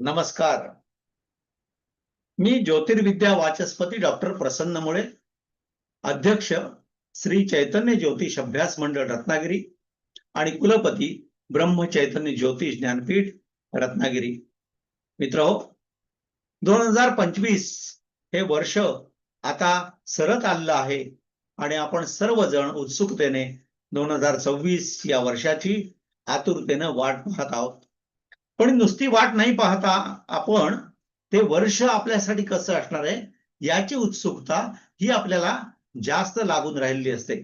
नमस्कार. मी ज्योतिर्विद्या वाचस्पती डॉक्टर प्रसन्न मुळे अध्यक्ष श्री चैतन्य ज्योतिष अभ्यास मंडळ रत्नागिरी आणि कुलपती ब्रह्म चैतन्य ज्योतिष ज्ञानपीठ रत्नागिरी. मित्र हो, दोन हजार पंचवीस हे वर्ष आता सरत आलेलं आहे आणि आपण सर्वजण उत्सुकतेने दोन हजार सव्वीस या वर्षाची आतुरतेनं वाट पाहत आहोत. पण नुसती वाट नाही पाहता आपण ते वर्ष आपल्यासाठी कसं असणार आहे याची उत्सुकता ही आपल्याला जास्त लागून राहिलेली असते.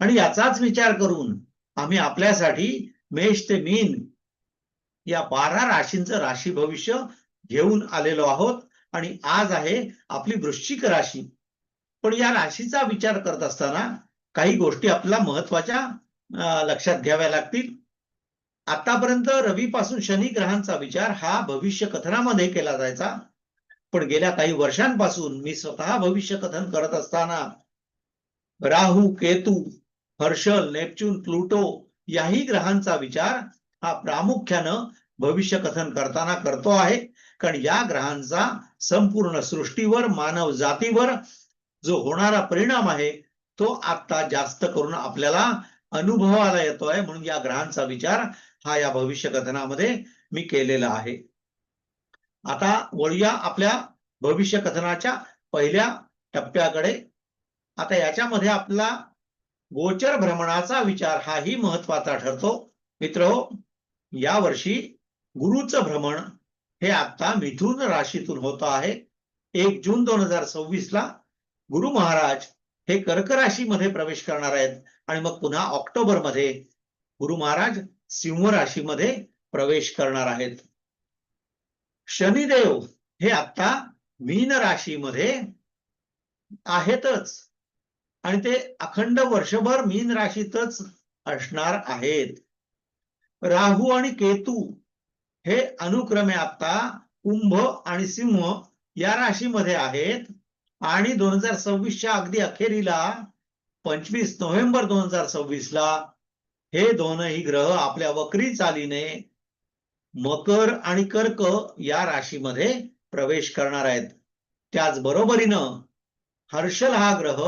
आणि याचाच विचार करून आम्ही आपल्यासाठी मेष ते मीन या बारा राशींचं राशी भविष्य घेऊन आलेलो आहोत. आणि आज आहे आपली वृश्चिक राशी. पण या राशीचा विचार करत असताना काही गोष्टी आपल्याला महत्त्वाच्या लक्षात घ्याव्या लागतील. आतापर्यंत रवीपासून शनी ग्रहांचा विचार हा भविष्य कथनामध्ये केला जायचा. पण गेल्या काही वर्षांपासून मी स्वतः भविष्य कथन करत असताना राहू केतू हर्षल नेपच्यून प्लुटो याही ग्रहांचा विचार हा प्रामुख्यानं भविष्य कथन करताना करतो आहे. कारण या ग्रहांचा संपूर्ण सृष्टीवर मानव जातीवर जो होणारा परिणाम आहे तो आता जास्त करून आपल्याला अनुभवाला येतोय. म्हणून या ग्रहांचा विचार हा या भविष्य कथनामध्ये मी केलेला आहे. आता वळूया आपल्या भविष्य कथनाच्या पहिल्या टप्प्याकडे. आता याच्यामध्ये आपला गोचर भ्रमणाचा विचार हाही महत्त्वाचा ठरतो. मित्र हो, या वर्षी गुरुचं भ्रमण हे आता मिथुन राशीतून होत आहे. एक जून दोन हजार सव्वीस ला गुरु महाराज हे कर्क राशीमध्ये प्रवेश करणार आहेत. आणि मग पुन्हा ऑक्टोबरमध्ये गुरु महाराज सिंह राशीमध्ये प्रवेश करणार आहेत. शनिदेव हे आता मीन राशीमध्ये आहेतच. आणि ते अखंड वर्षभर मीन राशीतच असणार आहेत. राहू आणि केतू हे अनुक्रमे आता कुंभ आणि सिंह या राशीमध्ये आहेत. आणि दोन हजार सव्वीसच्या अगदी अखेरीला पंचवीस नोव्हेंबर दोन हजार सव्वीस ला हे दोनही ग्रह आपल्या वक्री चालीने मकर आणि कर्क या राशीमध्ये प्रवेश करणार आहेत. त्याचबरोबरीनं हर्षल हा ग्रह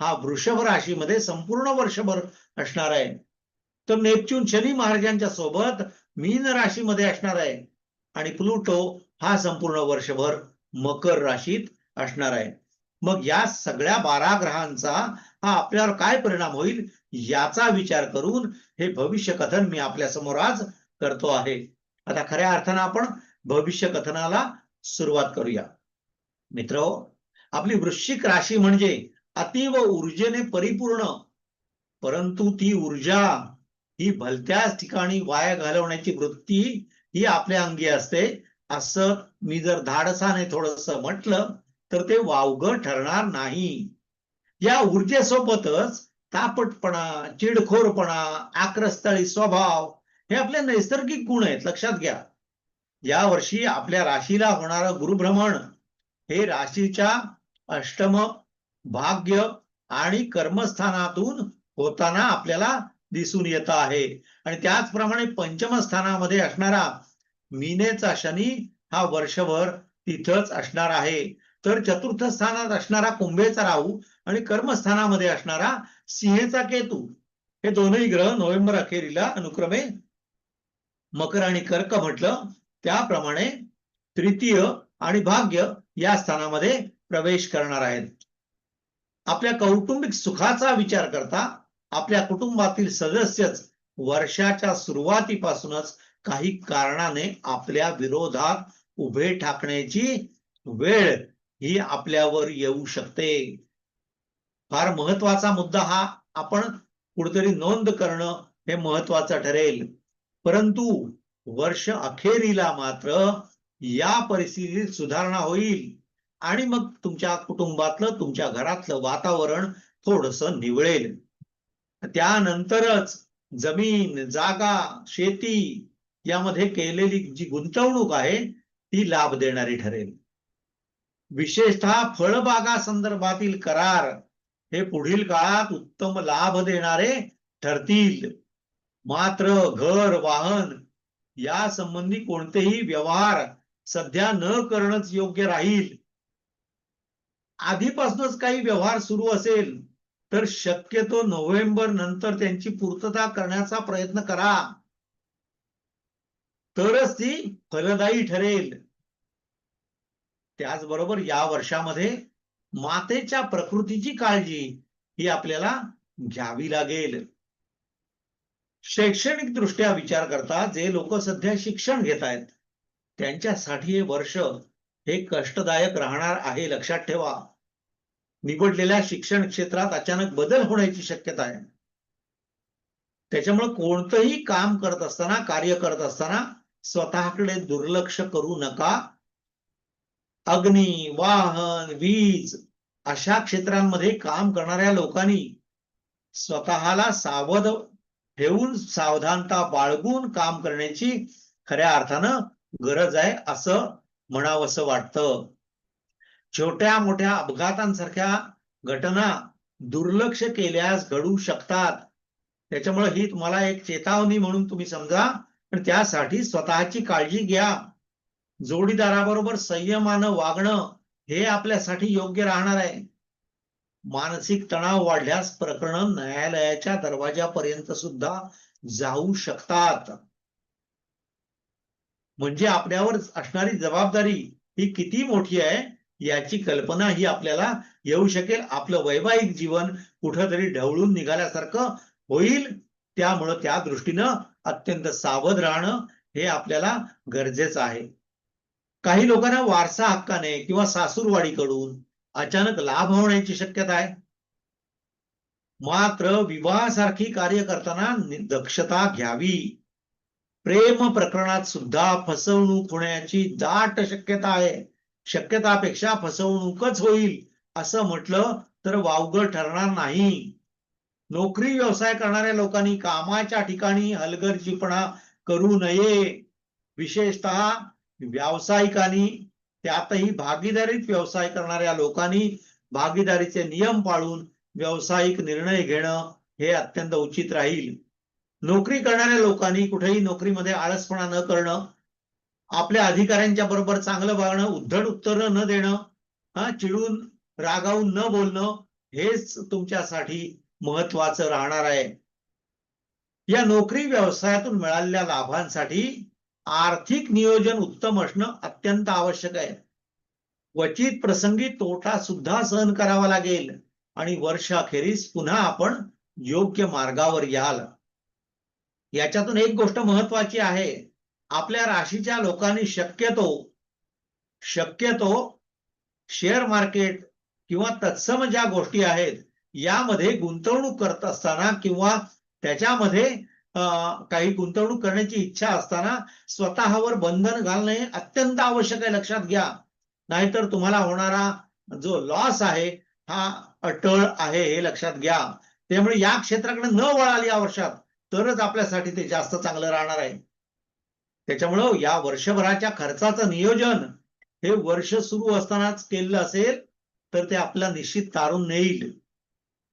हा वृषभ राशीमध्ये संपूर्ण वर्षभर असणार आहे. तर नेपच्यून शनी महाराजांच्या सोबत मीन राशीमध्ये असणार आहे. आणि प्लुटो हा संपूर्ण वर्षभर मकर राशीत असणार आहे. मग या सगळ्या बारा ग्रहांचा हा आपल्यावर काय परिणाम होईल? याचा विचार करून हे भविष्य कथन मी आपल्यासमोर आज करतो आहे. आता खऱ्या अर्थानं आपण भविष्य कथनाला सुरुवात करूया. मित्र आपली वृश्चिक राशी म्हणजे अतीव ऊर्जेने परिपूर्ण परंतु ती ऊर्जा ही भलत्याच ठिकाणी वाया घालवण्याची वृत्ती ही आपल्या अंगी असते. असं मी जर धाडसाने थोडस म्हटलं तर ते वावगं ठरणार नाही. या ऊर्जेसोबतच तापटपणा चिडखोरपणा आक्रस्तळी स्वभाव हे आपले नैसर्गिक गुण आहेत लक्षात घ्या. या वर्षी आपल्या राशीला होणारं गुरुभ्रमण हे राशीच्या अष्टम भाग्य आणि कर्मस्थानातून होताना आपल्याला दिसून येत आहे. आणि त्याचप्रमाणे पंचमस्थानामध्ये असणारा मीनेचा शनी हा वर्षभर तिथंच असणार आहे. तर चतुर्थ स्थानात असणारा कुंभेचा राहू आणि कर्मस्थानामध्ये असणारा सिंहेचा केतू. हे दोनही ग्रह नोव्हेंबर अखेरीला अनुक्रमे मकर आणि कर्क म्हटलं त्याप्रमाणे तृतीय आणि भाग्य या स्थानामध्ये प्रवेश करणार आहेत. आपल्या कौटुंबिक सुखाचा विचार करता आपल्या कुटुंबातील सदस्यच वर्षाच्या सुरुवातीपासूनच काही कारणाने आपल्या विरोधात उभे ठाकण्याची वेळ ही आपल्यावर येऊ शकते. फार महत्त्वाचा मुद्दा हा आपण कुठेतरी नोंद करणं हे महत्वाचं ठरेल. परंतु वर्ष अखेरीला मात्र या परिस्थितीत सुधारणा होईल. आणि मग तुमच्या कुटुंबातलं तुमच्या घरातलं वातावरण थोडस निवळेल. त्यानंतरच जमीन जागा शेती यामध्ये केलेली जी गुंतवणूक आहे ती लाभ देणारी ठरेल. विशेषतः फळबागा संदर्भातील करार हे पुढील काळात उत्तम लाभ देणारे ठरतील. मात्र घर वाहन या संबंधी कोणतेही व्यवहार सध्या न करणंच योग्य राहील. आधीपासूनच काही व्यवहार सुरू असेल तर शक्यतो नोव्हेंबर नंतर त्यांची पूर्तता करण्याचा प्रयत्न करा. तरच ती फलदायी ठरेल. त्याचबरोबर या वर्षामध्ये मातेच्या प्रकृतीची काळजी ही आपल्याला घ्यावी लागेल. शैक्षणिक दृष्ट्या विचार करता जे लोक सध्या शिक्षण घेत आहेत त्यांच्यासाठी हे वर्ष हे कष्टदायक राहणार आहे लक्षात ठेवा. निवडलेल्या शिक्षण क्षेत्रात अचानक बदल होण्याची शक्यता आहे. त्याच्यामुळे कोणतंही काम करत असताना कार्य करत असताना स्वतःकडे दुर्लक्ष करू नका. अग्नी वाहन वीज अशा क्षेत्रांमध्ये काम करणाऱ्या लोकांनी स्वतःला सावध ठेवून सावधानता बाळगून काम करण्याची खऱ्या अर्थानं गरज आहे असं म्हणावंसं वाटतं. छोट्या मोठ्या अपघातांसारख्या घटना दुर्लक्ष केल्यास घडू शकतात. त्याच्यामुळे ही तुम्हाला एक चेतावणी म्हणून तुम्ही समजा पण त्यासाठी स्वतःची काळजी घ्या. जोडीदाराबरोबर संयमानं वागणं हे आपल्यासाठी योग्य राहणार आहे. मानसिक तणाव वाढल्यास प्रकरण न्यायालयाच्या दरवाजापर्यंत सुद्धा जाऊ शकतात. म्हणजे आपल्यावर असणारी जबाबदारी ही किती मोठी आहे याची कल्पना ही आपल्याला येऊ शकेल. आपलं वैवाहिक जीवन कुठंतरी ढवळून निघाल्यासारखं होईल. त्यामुळं त्या दृष्टीनं अत्यंत सावध राहणं हे आपल्याला गरजेचं आहे. काही लोकांना वारसा हक्काने किंवा सासूरवाडीकडून अचानक लाभ होण्याची शक्यता आहे. मात्र विवाहासारखी कार्य करताना नि- दक्षता घ्यावी. प्रेम प्रकरणात सुद्धा फसवणूक होण्याची दाट शक्यता आहे. शक्यतापेक्षा फसवणूकच होईल असं म्हटलं तर वावगं ठरणार नाही. नोकरी व्यवसाय करणाऱ्या लोकांनी कामाच्या ठिकाणी हलगर्जीपणा करू नये. विशेषतः व्यावसायिकांनी त्यातही भागीदारीत व्यवसाय करणाऱ्या लोकांनी भागीदारीचे नियम पाळून व्यावसायिक निर्णय घेणं हे अत्यंत उचित राहील. नोकरी करणाऱ्या लोकांनी कुठेही नोकरीमध्ये आळसपणा न करणं आपल्या अधिकाऱ्यांच्या बरोबर चांगलं वागणं उद्धट उत्तर न देणं हा चिडून रागावून न बोलणं हेच तुमच्यासाठी महत्वाचं राहणार आहे. या नोकरी व्यवसायातून मिळालेल्या लाभांसाठी आर्थिक नियोजन उत्तम असणं अत्यंत आवश्यक आहे. क्वचित प्रसंगी तोटा सुद्धा सहन करावा लागेल आणि वर्ष अखेरीस पुन्हा आपण योग्य मार्गावर याल. याच्यातून एक गोष्ट महत्वाची आहे. आपल्या राशीच्या लोकांनी शक्यतो शक्यतो शेअर मार्केट किंवा तत्सम ज्या गोष्टी आहेत यामध्ये गुंतवणूक करत असताना किंवा त्याच्यामध्ये काही गुंतवणूक करण्याची इच्छा असताना स्वतःवर बंधन घालणे अत्यंत आवश्यक आहे. लक्षात घ्या. नाहीतर तुम्हाला होणारा जो लॉस आहे हा अटळ आहे हे लक्षात घ्या. त्यामुळे या क्षेत्राकडे न वळाली या वर्षात तरच आपल्यासाठी ते जास्त चांगलं राहणार आहे. त्याच्यामुळं या वर्षभराच्या खर्चाचं नियोजन हे वर्ष सुरू असतानाच केलेलं असेल तर ते आपला निश्चित तारून नेईल.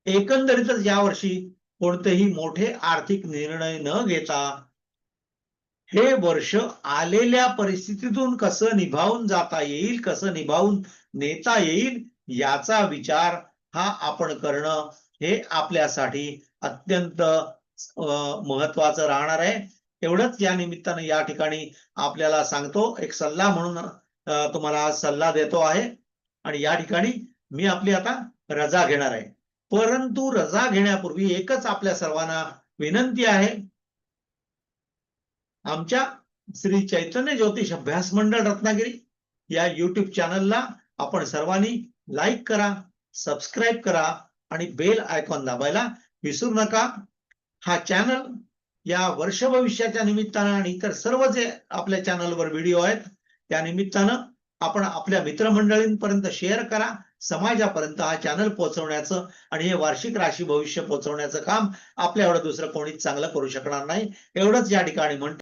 एकंदरीतच यावर्षी कोणतेही मोठे आर्थिक निर्णय न घेता हे वर्ष आलेल्या परिस्थितीतून कसं निभावून जाता येईल कसं निभावून नेता येईल याचा विचार हा आपण करणं हे आपल्यासाठी अत्यंत महत्वाचं राहणार आहे. एवढंच या निमित्तानं या ठिकाणी आपल्याला सांगतो. एक सल्ला म्हणून तुम्हाला सल्ला देतो आहे. आणि या ठिकाणी मी आपली आता रजा घेणार आहे. परंतु रजा घेण्यापूर्वी एकच आपल्या सर्वांना विनंती आहे. आमच्या श्री चैतन्य ज्योतिष अभ्यास मंडळ रत्नागिरी या युट्यूब चॅनलला आपण सर्वांनी लाईक करा सबस्क्राईब करा आणि बेल आयकॉन दाबायला विसरू नका. हा चॅनल या वर्ष भविष्याच्या निमित्तानं आणि इतर सर्व जे आपल्या चॅनलवर व्हिडिओ आहेत त्या निमित्तानं आपण आपल्या मित्रमंडळींपर्यंत शेअर करा. समाजापर्यंत हा चॅनल पोहोचवण्याचं आणि हे वार्षिक राशी भविष्य पोहोचवण्याचं काम आपल्या एवढं दुसरं कोणीच चांगलं करू शकणार नाही. एवढंच या ठिकाणी म्हणतो